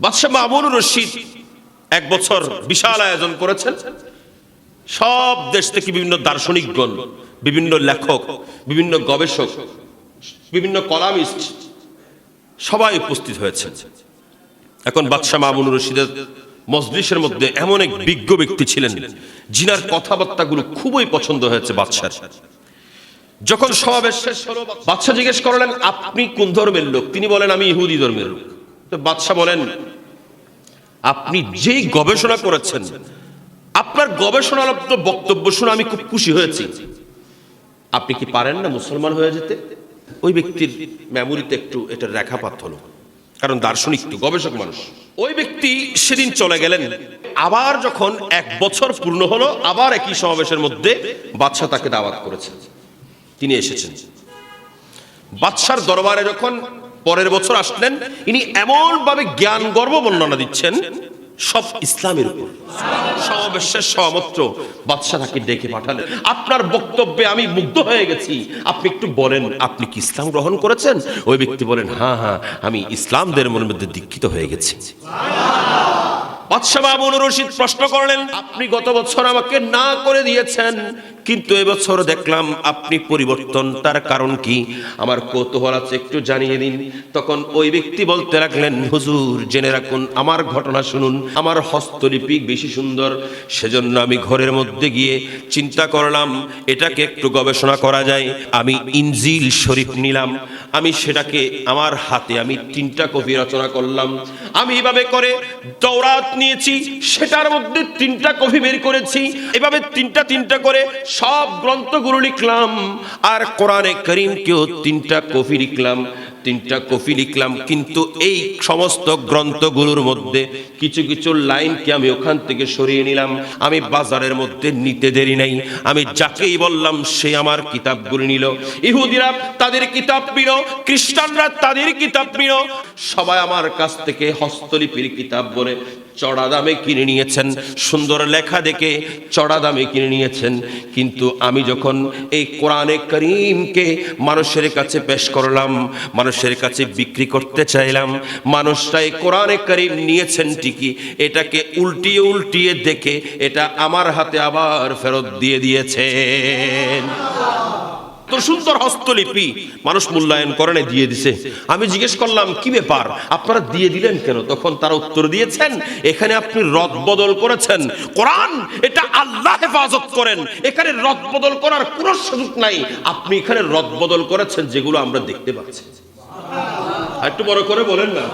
বাদশাহ মামুনুর রশিদ এক বছর বিশাল আয়োজন করেছেন। সব দেশ থেকে বিভিন্ন দার্শনিকগণ, বিভিন্ন লেখক, বিভিন্ন গবেষক, বিভিন্ন কলামিস্ট সবাই উপস্থিত হয়েছে এখন বাদশাহ মামুনুর রশিদের মজলিসের মধ্যে এমন এক বিজ্ঞ ব্যক্তি ছিলেন, জিনার কথাবার্তাগুলো খুবই পছন্দ হয়েছে বাদশার। যখন সমাবেশ শেষ হলো, বাদশাহ জিজ্ঞেস করলেন, আপনি কোন ধর্মের লোক? তিনি বলেন, আমি ইহুদি ধর্মের লোক। তো বাদশাহ বলেন, আপনি যেই গবেষণা করেছেন, আপনার গবেষণালব্ধ বক্তব্য শুনে আমি খুব খুশি হয়েছি। আপনি কি পারেন না মুসলমান হয়ে যেতে? ওই ব্যক্তির মেমোরিতে একটু এটা রেখাপাত হলো কারণ দার্শনিক তো গবেষক মানুষ। ওই ব্যক্তি সেদিন চলে গেলেন। আবার যখন এক বছর পূর্ণ হলো, আবার একই সমাবেশের মধ্যে বাদশাহ তাকে দাওয়াত করেছেন। তিনি এসেছেন। বাদশার দরবারে যখন পরের বছর আসলেন, ইনি এমন ভাবে জ্ঞান গর্ব বর্ণনা দিচ্ছেন, সব ইসলামের উপর। সমাবেশের সমাত্র বাদশাহ তাকে ডেকে পাঠালেন। আপনার বক্তব্যে আমি মুগ্ধ হয়ে গেছি। আপনি একটু বলেন, আপনি কি ইসলাম গ্রহণ করেছেন? ওই ব্যক্তি বলেন হ্যাঁ হ্যাঁ আমি ইসলাম ধর্মের মধ্যে দীক্ষিত হয়ে গেছি। বাদশাহ মামুন রশিদ প্রশ্ন করলেন, আপনি গত বছর আমাকে না করে দিয়েছেন কিন্তু এবছর দেখলাম আপনি পরিবর্তন, তার কারণ কি? আমার কৌতূহল আছে, একটু জানিয়ে দিন। তখন ওই ব্যক্তি বলতে লাগলেন, হুজুর, জেনে রাখুন, আমার ঘটনা শুনুন। আমার হস্তলিপি বেশি সুন্দর। সেজন্য আমি ঘরের মধ্যে গিয়ে চিন্তা করলাম, এটাকে একটু গবেষণা করা যায়। আমি ইনজিল শরীফ নিলাম। আমি সেটাকে আমার হাতে আমি তিনটা কপি রচনা করলাম। আমি এভাবে করে দৌরাত নিয়েছি, সেটার মধ্যে তিনটা কপি বের করেছি। এভাবে তিনটা তিনটা করে সব গ্রন্থগুলো লিখলাম আর কোরআনে করিমকেও তিনটা কপি লিখলাম। তিনটা কপি লিখলাম, কিন্তু এই সমস্ত গ্রন্থগুলোর মধ্যে কিছু কিছু লাইনকে আমি ওখান থেকে সরিয়ে নিলাম? আমি বাজারের মধ্যে নিতে দেরি নাই। আমি যাকেই বললাম, সে আমার কিতাবগুলো নিল। ইহুদিরা তাদের কিতাব নিল খ্রিস্টানরা তাদের কিতাব নিল সবাই আমার কাছ থেকে হস্তলিপির কিতাব বলে চড়া দামে কিনে নিয়েছেন। সুন্দর লেখা দেখে চড়া দামে কিনে নিয়েছেন। কিন্তু আমি যখন এই কোরআনে করিমকে মানুষের কাছে পেশ করলাম মানুষের কাছে বিক্রি করতে চাইলাম। মানুষরা এই কোরআনে করিম নিয়েছেন ঠিকই। এটাকে উল্টিয়ে উল্টিয়ে দেখে এটা আমার হাতে আবার ফেরত দিয়ে দিয়েছেন। তো সুন্দর হস্তলিপি মানুষ মূল্যায়ন করে দিয়ে দিছে। আমি জিজ্ঞেস করলাম, কি ব্যাপার? আপনারা দিয়ে দিলেন কেন? তখন তারা উত্তর দিয়েছেন, এখানে আপনি রদ বদল করেছেন। কোরআন এটা আল্লাহ হেফাজত করেন। এখানে রদ বদল করার কোনো সুযোগ নাই। আপনি এখানে রদ বদল করেছেন যেগুলো আমরা দেখতে পাচ্ছি। একটু বড় করে বলেন না।